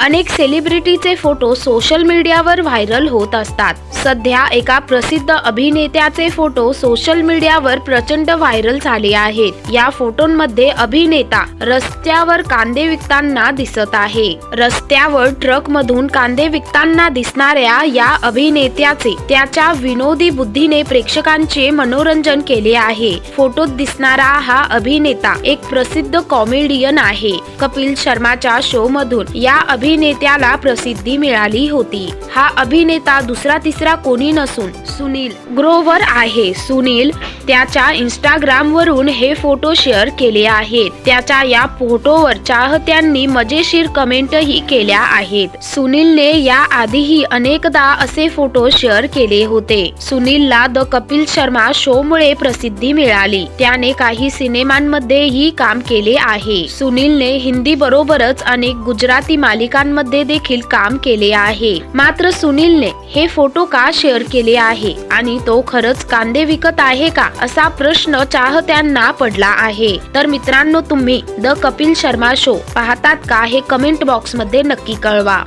अनेक सेलिब्रिटीचे photo social मीडियावर व्हायरल होत असतात. सध्या एका प्रसिद्ध अभिनेत्याचे फोटो सोशल मीडियावर प्रचंड व्हायरल झाले आहेत. या फोटोंमध्ये अभिनेता रस्त्यावर कांदे विकताना दिसत आहे. रस्त्यावर ट्रक मधून कांदे विकताना दिसणाऱ्या या अभिनेत्याचे त्याच्या विनोदी बुद्धीने प्रेक्षकांचे मनोरंजन केले आहे. फोटोत दिसणारा हा अभिनेता एक प्रसिद्ध कॉमेडियन आहे. कपिल शर्माच्या शो मधून या अभि अभिनेत्याला प्रसिद्धी मिळाली होती. हा अभिनेता दुसरा तिसरा कोणी नसून सुनील ग्रोवर आहे. सुनील त्याच्या इंस्टाग्राम वरून हे फोटो शेअर केले आहेत. त्याच्या या फोटोवर चाहत्यांनी मजेशीर कमेंटही केल्या आहेत. सुनीलने या आधीही अनेकदा असे फोटो शेअर केले होते. सुनीलला द कपिल शर्मा शो मुळे प्रसिद्धी मिळाली. त्याने काही सिनेमांमध्येही काम केले आहे. सुनीलने हिंदी बरोबरच अनेक गुजराती मालिकांमध्ये देखील काम केले आहे. मात्र सुनीलने हे फोटो का शेअर केले आहे आहे. आणि तो खरंच कांदे विकत आहे का असा प्रश्न चाहत्यांना पडला आहे. तर मित्रांनो तुम्ही द कपिल शर्मा शो पाहतात का हे कमेंट बॉक्समध्ये नक्की कळवा.